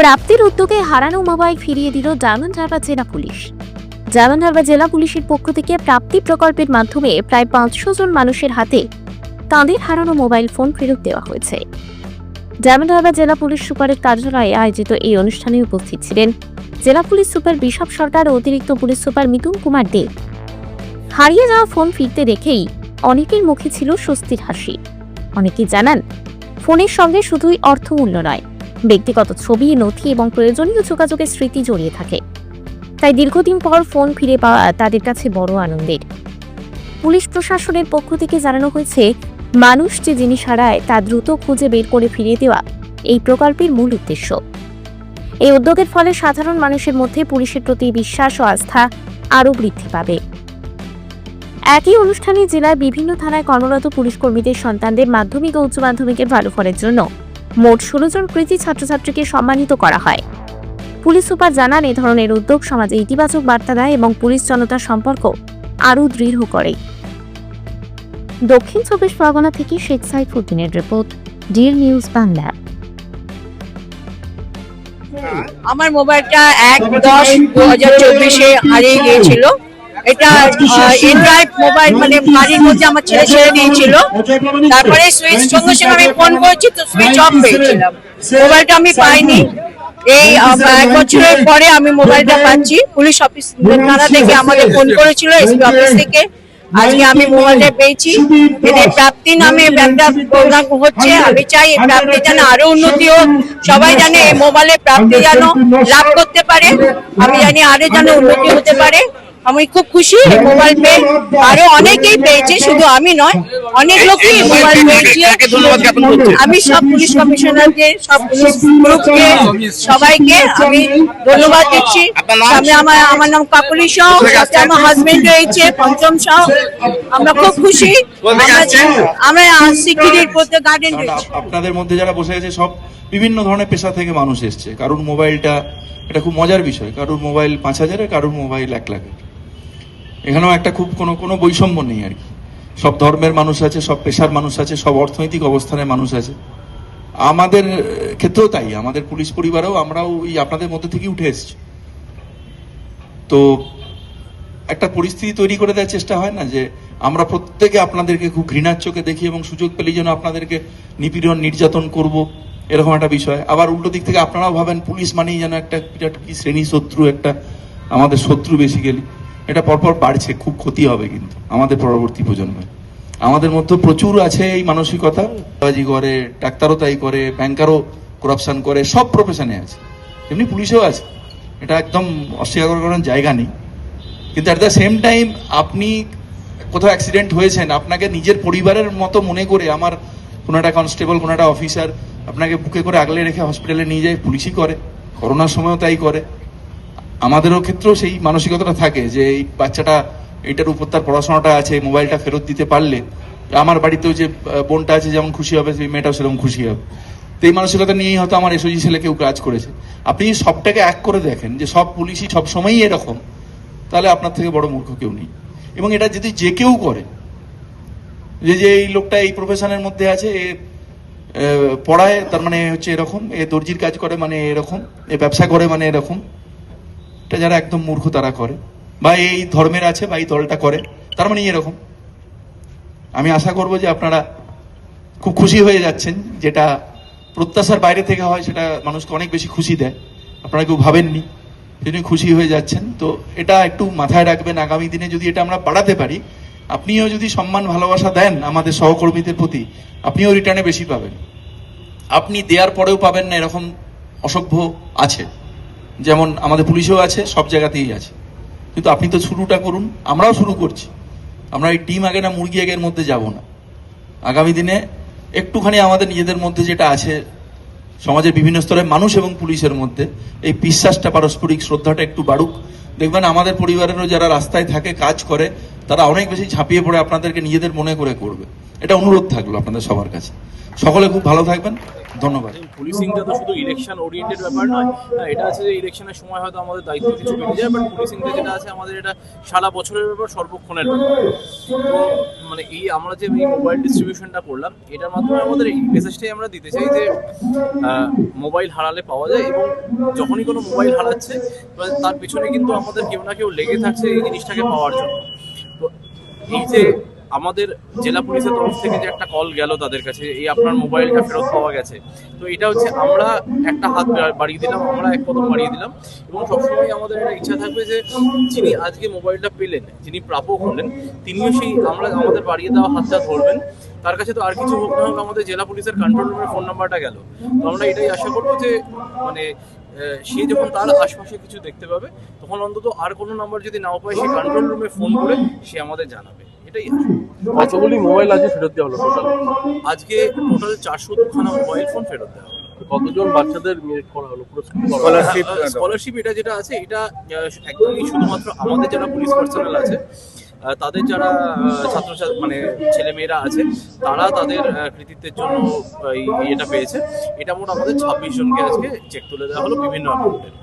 প্রাপ্তির উদ্যোগে হারানো মোবাইল ফিরিয়ে দিল ডায়মন্ড জেলা পুলিশ। ডায়মন্ড জেলা পুলিশের পক্ষ থেকে প্রাপ্তি প্রকল্পের মাধ্যমে প্রায় পাঁচশো জন মানুষের হাতে তাঁদের হারানো মোবাইল ফোন ফেরত দেওয়া হয়েছে। ডায়মন্ড জেলা পুলিশ সুপারের কার্যালয়ে আয়োজিত এই অনুষ্ঠানে উপস্থিত ছিলেন জেলা পুলিশ সুপার বিশপ সরকার ও অতিরিক্ত পুলিশ সুপার মিতুন কুমার দে। হারিয়ে যাওয়া ফোন ফিরতে দেখেই অনেকের মুখে ছিল স্বস্তির হাসি। অনেকেই জানান, ফোনের সঙ্গে শুধুই অর্থমূল্য নয় ব্যক্তিগত ছবি, নথি এবং প্রয়োজনীয় যোগাযোগের স্মৃতি জড়িয়ে থাকে। তাই দীর্ঘদিন পর ফোন ফিরে পাওয়া তাদের কাছে বড় আনন্দের। পুলিশ প্রশাসনের পক্ষ থেকে জানানো হয়েছে, মানুষ যে জিনিস হারায় তা দ্রুত খুঁজে বের করে ফিরিয়ে দেওয়া এই প্রকল্পের মূল উদ্দেশ্য। এই উদ্যোগের ফলে সাধারণ মানুষের মধ্যে পুলিশের প্রতি বিশ্বাস ও আস্থা আরও বৃদ্ধি পাবে। একই অনুষ্ঠানে জেলার বিভিন্ন থানায় কর্মরত পুলিশ কর্মীদের সন্তানদের মাধ্যমিক ও উচ্চ মাধ্যমিকের ভালো ফলের জন্য মোট ষোলো জন কৃতি ছাত্রছাত্রীকে সম্মানিত করা হয়। পুলিশ সুপার জানান, এ ধরনের উদ্যোগ সমাজে ইতিবাচক বার্তা দেয় এবং পুলিশ জনতার সম্পর্ক আরও দৃঢ় করে। দক্ষিণ চব্বিশ পরগনা থেকে শেখ সাইফুদ্দিনের রিপোর্ট, ডিএল নিউজ বাংলা। আমার মোবাইলটা এক দশ দু হাজার চব্বিশে হারিয়ে গিয়েছিল। এটা এন্ড্রয়েড মোবাইল মানে বাড়ির মধ্যে আমার ছেলে ছেড়ে দিয়েছিল। তারপরে সুইচ সঙ্গে সঙ্গে আমি ফোন করেছি, তো সুইচ অফ মোবাইলটা আমি পাইনি। এই এক বছরের পরে আমি মোবাইলটা পাচ্ছি। পুলিশ অফিস আমাদের ফোন করেছিল এসপি অফিস থেকে। আজকে আমি মোবাইলটা পেয়েছি। এদের প্রাপ্তি নামে একটা প্রোগ্রাম হচ্ছে। আমি চাই এই প্রাপ্তি যেন আরও উন্নতি হোক। সবাই জানে এই প্রাপ্তি যেন লাভ করতে পারে। আমি জানি আরও যেন উন্নতি হতে পারে। আমি খুব খুশি মোবাইল পেয়ে আরও অনেকেই পেয়েছে শুধু আমি নয় অনেক লোকই মোবাইল পেয়েছে? আমি সব পুলিশ কমিশনারকে সব পুলিশ গ্রুপকে সবাইকে আমি ধন্যবাদ দিচ্ছি। আমি আমার আমার নাম কাকুলি সাহ আমার হাজবেন্ড রয়েছে পঞ্চম সাহ। আমরা খুব খুশি। আমরা- সিকিউরিটির প্রত্যেক গার্ডেন কারণ আপনাদের মধ্যে যারা বসে আছে সব বিভিন্ন ধরনের পেশা থেকে মানুষ এসছে। কারোর মোবাইলটা এটা খুব মজার বিষয়। কারোর মোবাইল পাঁচ হাজারে কারোর মোবাইল এক লাখে এখানেও একটা খুব কোনো কোনো বৈষম্য নেই আর কি। সব ধর্মের মানুষ আছে, সব পেশার মানুষ আছে, সব অর্থনৈতিক অবস্থানের মানুষ আছে। আমাদের ক্ষেত্রেও তাই, আমাদের পুলিশ পরিবারেও আমরাও ওই আপনাদের মধ্যে থেকেই উঠে এসেছি। তো একটা পরিস্থিতি তৈরি করে দেওয়ার চেষ্টা হয় না যে আমরা প্রত্যেকে আপনাদেরকে খুব ঘৃণার চোখে দেখি এবং সুযোগ পেলেই যেন আপনাদেরকে নিপীড়ন, নির্যাতন করব, এরকম একটা বিষয়। আবার উল্টো দিক থেকে আপনারাও ভাবেন, পুলিশ মানেই যেন একটা বিরাট কি শ্রেণি শত্রু একটা আমাদের শত্রু বেসিক্যালি এটা পরপর বাড়ছে, খুব ক্ষতি হবে কিন্তু আমাদের পরবর্তী প্রজন্মের আমাদের মধ্যে প্রচুর আছে এই মানসিকতা। বাজি করে, ডাক্তারও তাই করে ব্যাংকারও করাপশন করে, সব প্রফেশনে আছে। এমনি পুলিশেও আছে। এটা একদম অস্বীকার করার জায়গা নেই। কিন্তু অ্যাট দ্য সেম টাইম আপনি কোথাও অ্যাক্সিডেন্ট হয়েছেন, আপনাকে নিজের পরিবারের মতো মনে করে আমার কোনো একটা কনস্টেবল কোনো একটা অফিসার আপনাকে বুকে করে আগলে রেখে হসপিটালে নিয়ে যায়, পুলিশই করে। করোনার সময়ও তাই করে। আমাদেরও ক্ষেত্রেও সেই মানসিকতাটা থাকে যে এই বাচ্চাটা এটার উপর তার পড়াশোনাটা আছে, মোবাইলটা ফেরত দিতে পারলে, আমার বাড়িতেও যে বোনটা আছে যেমন খুশি হবে, সেই মেয়েটাও সেরকম খুশি হবে। তো এই মানসিকতা নিয়েই হয়তো আমার এসওজি ছেলে কেউ কাজ করেছে। আপনি সবটাকে এক করে দেখেন যে সব পুলিশই সব সময়ই এরকম, তাহলে আপনার থেকে বড় মূর্খ কেউ নেই। এবং এটা যদি যে কেউ করে, যে যে এই লোকটা এই প্রফেশনের মধ্যে আছে এ, পড়ায়, তার মানে হচ্ছে এরকম, এ দর্জির কাজ করে মানে এরকম, এ ব্যবসা করে মানে এরকম এটা যারা একদম মূর্খ তারা করে, বা এই ধর্মের আছে বা এই দলটা করে, তার মানে এরকম। আমি আশা করব যে আপনারা খুব খুশি হয়ে যাচ্ছেন, যেটা প্রত্যাশার বাইরে থেকে হয় সেটা মানুষকে অনেক বেশি খুশি দেয়। আপনারা কেউ ভাবেননি সেজন্য খুশি হয়ে যাচ্ছেন। তো এটা একটু মাথায় রাখবেন, আগামী দিনে যদি এটা আমরা বাড়াতে পারি, আপনিও যদি সম্মান, ভালোবাসা দেন আমাদের সহকর্মীদের প্রতি, আপনিও রিটার্নে বেশি পাবেন। আপনি দেওয়ার পরেও পাবেন না, এরকম অসভ্য আছে। যেমন আমাদের পুলিশেও আছে, সব জায়গাতেই আছে। কিন্তু আপনি তো শুরুটা করুন, আমরাও শুরু করছি। আমরা এই ডিম আগে না, মুরগি আগের মধ্যে যাব না। আগামী দিনে একটুখানি আমাদের নিজেদের মধ্যে যেটা আছে, সমাজের বিভিন্ন স্তরের মানুষ এবং পুলিশের মধ্যে, এই বিশ্বাসটা, পারস্পরিক শ্রদ্ধাটা একটু বাড়ুক। দেখবেন আমাদের পরিবারেরও যারা রাস্তায় থাকে, কাজ করে, তারা অনেক বেশি ঝাঁপিয়ে পড়ে, আপনাদেরকে নিজেদের মনে করে করবে। এটা অনুরোধ থাকল আপনাদের সবার কাছে। সকলে খুব ভালো থাকবেন। ধন্যবাদ। পুলিশিংটা তো শুধু ইলেকশন ওরিয়েন্টেড ব্যাপার নয় হ্যাঁ, এটা আছে যে ইলেকশনের সময় হয়তো আমাদের দায়িত্ব কিছু বেড়ে যায় বাট পুলিশিংটা যেটা আছে আমাদের এটা সারা বছরের ব্যাপার সর্বক্ষণের ব্যাপার। তো মানে এই আমরা যে এই মোবাইল ডিস্ট্রিবিউশনটা করলাম এটার মাধ্যমে আমাদের এই মেসেজটাই আমরা দিতে চাই যে মোবাইল হারালে পাওয়া যায় এবং যখনই কোনো মোবাইল হারাচ্ছে তার পিছনে কিন্তু আমাদের কেউ না কেউ লেগে থাকছে এই জিনিসটাকে পাওয়ার জন্য। তো এই যে আমাদের জেলা পুলিশের তরফ থেকে যে একটা কল গেল তাদের কাছে, এই আপনার মোবাইলটা ফেরত পাওয়া গেছে। তো এটা হচ্ছে আমরা একটা হাত বাড়িয়ে দিলাম, আমরা এক কদম বাড়িয়ে দিলাম এবং সবসময় আমাদের একটা ইচ্ছা থাকবে যে যিনি আজকে মোবাইলটা পেলেন, যিনি প্রাপক হলেন, তিনিও সেই আমরা আমাদের বাড়িয়ে দেওয়া হাতটা ধরবেন। তার কাছে তো আর কিছু হোক না হোক, আমাদের জেলা পুলিশের কন্ট্রোল রুমের ফোন নাম্বারটা গেল। তো আমরা এটাই আশা করব যে মানে সে যখন তার আশপাশে কিছু দেখতে পাবে, তখন অন্তত আর কোনো নাম্বার যদি নাও পায়, সে কন্ট্রোল রুমে ফোন করে সে আমাদের জানাবে। এটাই কতগুলি মোবাইল আছে ফেরত দেওয়া হলো টোটাল আজকে টোটাল চারশো দুখানা মোবাইল ফোন ফেরত দেওয়া হবে কতজন বাচ্চাদের করা হলো হলো? স্কলারশিপ স্কলারশিপ এটা যেটা আছে এটা একদমই শুধুমাত্র আমাদের যারা পুলিশ পার্সোনাল আছে তাদের যারা ছাত্র মানে ছেলে মেয়েরা আছে তারা তাদের কৃতিত্বের জন্য এই এটা পেয়েছে। এটা মোট আমাদের ছাব্বিশ জনকে আজকে চেক তুলে দেওয়া হলো বিভিন্ন অ্যামাউন্টের